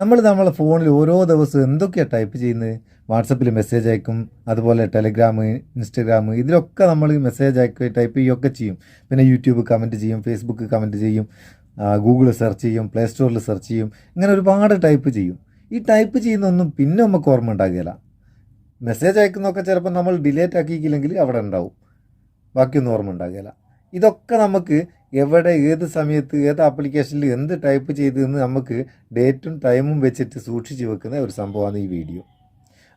നമ്മൾ നമ്മളെ ഫോണിൽ ഓരോ ദിവസവും എന്തൊക്കെയാണ് ടൈപ്പ് ചെയ്യുന്നത് വാട്സപ്പിൽ മെസ്സേജ് അയക്കും അതുപോലെ ടെലിഗ്രാം ഇൻസ്റ്റഗ്രാം ഇതിലൊക്കെ നമ്മൾ മെസ്സേജ് അയക്കുക ടൈപ്പ് ചെയ്യുകയൊക്കെ ചെയ്യും. പിന്നെ യൂട്യൂബ് കമന്റ് ചെയ്യും ഫേസ്ബുക്ക് കമന്റ് ചെയ്യും ഗൂഗിൾ സെർച്ച് ചെയ്യും പ്ലേ സ്റ്റോറിൽ സെർച്ച് ചെയ്യും ഇങ്ങനെ ഒരുപാട് ടൈപ്പ് ചെയ്യും. ഈ ടൈപ്പ് ചെയ്യുന്നൊന്നും പിന്നെ നമുക്ക് ഓർമ്മ ഉണ്ടാകുകയില്ല. മെസ്സേജ് അയക്കുന്നതൊക്കെ ചിലപ്പോൾ നമ്മൾ ഡിലേറ്റ് ആക്കിയില്ലെങ്കിൽ അവിടെ ഉണ്ടാവും. ബാക്കിയൊന്നും ഓർമ്മ ഉണ്ടാകുകയില്ല. ഇതൊക്കെ നമുക്ക് എവിടെ ഏത് സമയത്ത് ഏത് ആപ്ലിക്കേഷനിൽ എന്ത് ടൈപ്പ് ചെയ്തതെന്ന് നമുക്ക് ഡേറ്റും ടൈമും വെച്ചിട്ട് സൂക്ഷിച്ച് വെക്കുന്ന ഒരു സംഭവമാണ് ഈ വീഡിയോ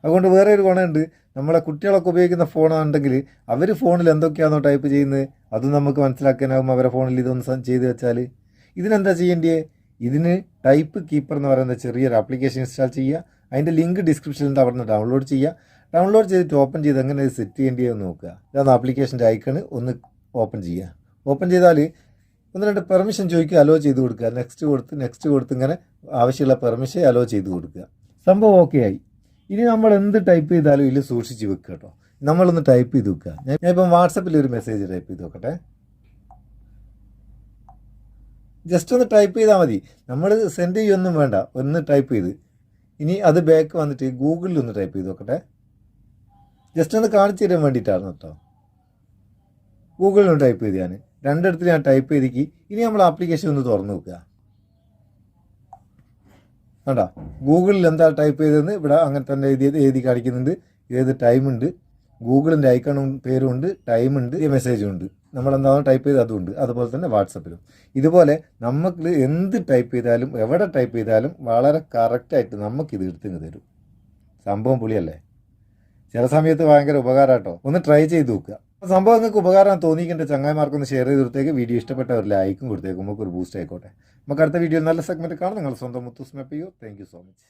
അതുകൊണ്ട് വേറെ ഒരു ഗുണമുണ്ട്. നമ്മളെ കുട്ടികളൊക്കെ ഉപയോഗിക്കുന്ന ഫോണാണെങ്കിൽ അവർ ഫോണിൽ എന്തൊക്കെയാണോ ടൈപ്പ് ചെയ്യുന്നത് അത് നമുക്ക് മനസ്സിലാക്കാനാകും അവരെ ഫോണിൽ ഇതൊന്ന് ചെയ്ത് വെച്ചാൽ ഇതിനെന്താ ചെയ്യേണ്ടത് ഇതിന് ടൈപ്പ് കീപ്പർ എന്ന് പറയുന്ന ചെറിയൊരു ആപ്ലിക്കേഷൻ ഇൻസ്റ്റാൾ ചെയ്യുക. അതിന്റെ ലിങ്ക് ഡിസ്ക്രിപ്ഷനിൽ അവിടെ ഡൗൺലോഡ് ചെയ്യുക. ഡൗൺലോഡ് ചെയ്തിട്ട് ഓപ്പൺ ചെയ്ത് എങ്ങനെ സെറ്റ് ചെയ്യേണ്ടതെന്ന് നോക്കുക. ഇതാണ് ആപ്ലിക്കേഷന്റെ ഐക്കണ് ഒന്ന് ഓപ്പൺ ചെയ്യുക. ഓപ്പൺ ചെയ്താൽ ഒന്ന് രണ്ട് പെർമിഷൻ ചോദിക്കുക അലോ ചെയ്ത് കൊടുക്കുക. നെക്സ്റ്റ് കൊടുത്ത് നെക്സ്റ്റ് കൊടുത്ത് ഇങ്ങനെ ആവശ്യമുള്ള പെർമിഷൻ അലോ ചെയ്ത് കൊടുക്കുക. സംഭവം ഓക്കെ ആയി. ഇനി നമ്മൾ എന്ത് ടൈപ്പ് ചെയ്താലും ഇതിൽ സൂക്ഷിച്ച് വെക്കുക കേട്ടോ നമ്മളൊന്ന് ടൈപ്പ് ചെയ്ത് വെക്കുക. ഞാൻ ഇപ്പം വാട്സപ്പിൽ ഒരു മെസ്സേജ് ടൈപ്പ് ചെയ്ത് നോക്കട്ടെ. ജസ്റ്റ് ഒന്ന് ടൈപ്പ് ചെയ്താൽ മതി. നമ്മൾ സെൻഡ് ചെയ്യൊന്നും വേണ്ട. ഒന്ന് ടൈപ്പ് ചെയ്ത്. ഇനി അത് ബാക്ക് വന്നിട്ട് ഗൂഗിളിൽ ഒന്ന് ടൈപ്പ് ചെയ്ത് നോക്കട്ടെ. ജസ്റ്റ് ഒന്ന് കാണിച്ചു തരാൻ വേണ്ടിയിട്ടാണ് കേട്ടോ ഗൂഗിളിൽ ടൈപ്പ് ചെയ്ത് ഞാൻ രണ്ടിടത്തിൽ ഞാൻ ടൈപ്പ് ചെയ്തിക്ക്. ഇനി നമ്മൾ ആപ്ലിക്കേഷൻ ഒന്ന് തുറന്നു നോക്കുക. വേണ്ട ഗൂഗിളിൽ എന്താ ടൈപ്പ് ചെയ്തതെന്ന് ഇവിടെ അങ്ങനെ തന്നെ എഴുതി എഴുതി കാണിക്കുന്നുണ്ട്. ഏത് ടൈമുണ്ട് ഗൂഗിളിന്റെ ഐക്കണും പേരും ഉണ്ട് ടൈമുണ്ട് മെസ്സേജും ഉണ്ട്. നമ്മൾ എന്താണോ ടൈപ്പ് ചെയ്ത് അതുമുണ്ട് അതുപോലെ തന്നെ വാട്സപ്പിലും. ഇതുപോലെ നമുക്ക് എന്ത് ടൈപ്പ് ചെയ്താലും എവിടെ ടൈപ്പ് ചെയ്താലും വളരെ കറക്റ്റായിട്ട് നമുക്കിത് എടുത്തിങ്ങ് തരും. സംഭവം പുളിയല്ലേ? ചില സമയത്ത് ഭയങ്കര ഉപകാരം കേട്ടോ ഒന്ന് ട്രൈ ചെയ്ത് നോക്കുക. സംഭവം നിങ്ങൾക്ക് ഉപകാരം തോന്നിക്കേണ്ട ചങ്ങായിമാർക്കൊന്ന് ഷെയർ ചെയ്ത് കൊടുത്തേക്ക്. വീഡിയോ ഇഷ്ടപ്പെട്ട ഒരു ലൈക്കും കൊടുത്തേക്കും. നമുക്ക് ഒരു ബൂസ്റ്റ് ആയിക്കോട്ടെ. നമുക്ക് അടുത്ത വീഡിയോ നല്ല സെഗ്മെന്റ് കാണാം. നിങ്ങൾ സ്വന്തം മുത്തുസ്മെപ്പ് മെപ്പയോ താങ്ക് സോ മച്ച്